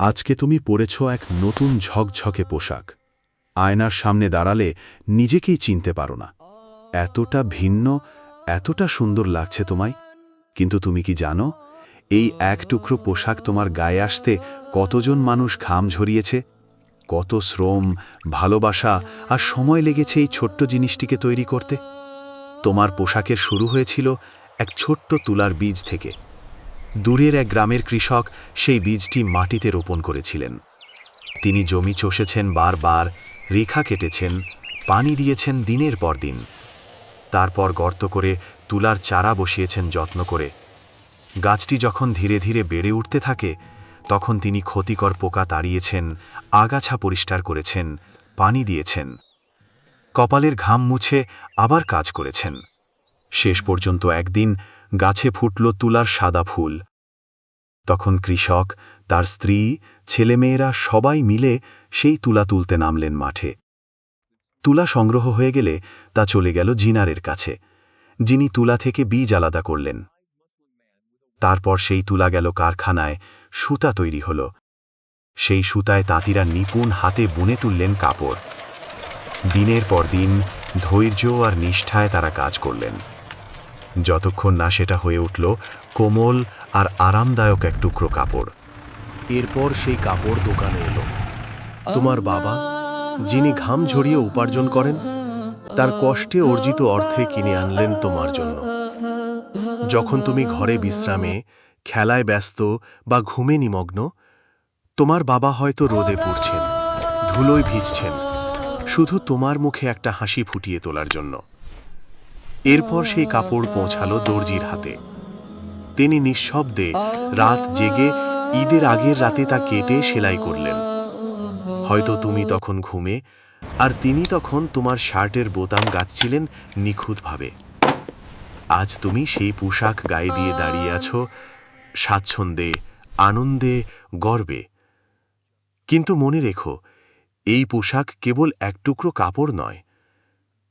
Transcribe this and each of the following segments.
আজকে তুমি পরেছ এক নতুন ঝকঝকে পোশাক। আয়নার সামনে দাঁড়ালে নিজেকেই চিনতে পারো না। এতটা ভিন্ন, এতটা সুন্দর লাগছে তোমায়। কিন্তু তুমি কি জানো, এই এক টুকরো পোশাক তোমার গায়ে আসতে কতজন মানুষ ঘাম ঝরিয়েছে? কত শ্রম, ভালোবাসা আর সময় লেগেছে এই ছোট্ট জিনিসটিকে তৈরি করতে? তোমার পোশাকের শুরু হয়েছিল এক ছোট্ট তুলার বীজ থেকে। দূরের এক গ্রামের কৃষক সেই বীজটি মাটিতে রোপণ করেছিলেন। তিনি জমি চষেছেন বারবার, রেখা কেটেছেন, পানি দিয়েছেন দিনের পর দিন। তারপর গর্ত করে তুলার চারা বসিয়েছেন যত্ন করে। গাছটি যখন ধীরে ধীরে বেড়ে উঠতে থাকে, তখন তিনি ক্ষতিকর পোকা তাড়িয়েছেন, আগাছা পরিষ্কার করেছেন, পানি দিয়েছেন। কপালের ঘাম মুছে আবার কাজ করেছেন। শেষ পর্যন্ত একদিন গাছে ফুটল তুলার সাদা ফুল। তখন কৃষক, তার স্ত্রী, ছেলেমেয়েরা সবাই মিলে সেই তুলা তুলতে নামলেন মাঠে। তুলা সংগ্রহ হয়ে গেলে তা চলে গেল জিনারের কাছে। যিনি তুলা থেকে বীজ আলাদা করলেন। তারপর সেই তুলা গেল কারখানায়, সুতা তৈরি হল। সেই সুতায় তাঁতিরা নিপুণ হাতে বুনে তুললেন কাপড়। দিনের পর দিন ধৈর্য আর নিষ্ঠায় তারা কাজ করলেন। যতক্ষণ না সেটা হয়ে উঠল কোমল আর আরামদায়ক এক টুকরো কাপড়। এরপর সেই কাপড় দোকানে এলো। তোমার বাবা, যিনি ঘাম ঝরিয়ে উপার্জন করেন, তার কষ্টে অর্জিত অর্থে কিনে আনলেন তোমার জন্য। যখন তুমি ঘরে বিশ্রামে, খেলায় ব্যস্ত বা ঘুমে নিমগ্ন, তোমার বাবা হয়তো রোদে পড়ছেন, ধুলোয় ভিজছেন, শুধু তোমার মুখে একটা হাসি ফুটিয়ে তোলার জন্য। এরপর সেই কাপড় পৌঁছালো দর্জির হাতে। তিনি নিঃশব্দে রাত জেগে ঈদের আগের রাতে তা কেটে সেলাই করলেন। হয়তো তুমি তখন ঘুমে, আর তিনি তখন তোমার শার্টের বোতাম গাচ্ছিলেন নিখুঁতভাবে। আজ তুমি সেই পোশাক গায়ে দিয়ে দাঁড়িয়ে আছো, স্বাচ্ছন্দ্যে, আনন্দে, গর্বে। কিন্তু মনে রেখো, এই পোশাক কেবল এক টুকরো কাপড় নয়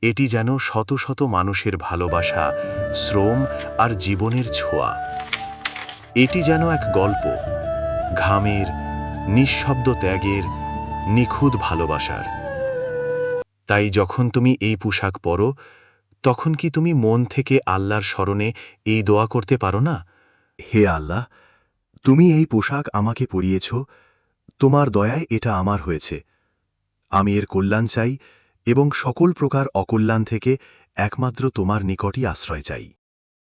এটি যেন শত শত মানুষের ভালোবাসা, শ্রম আর জীবনের ছোঁয়া। এটি যেন এক গল্প, ঘামের, নিঃশব্দ ত্যাগের, নিখুঁত ভালোবাসার। তাই যখন তুমি এই পোশাক পরো, তখন কি তুমি মন থেকে আল্লাহর স্মরণে এই দোয়া করতে পারো না? হে আল্লাহ, তুমি এই পোশাক আমাকে পরিয়েছ, তোমার দয়ায় এটা আমার হয়েছে। আমি এর কল্যাণ চাই এবং সকল প্রকার অকল্যাণ থেকে একমাত্র তোমার নিকটই আশ্রয় চাই।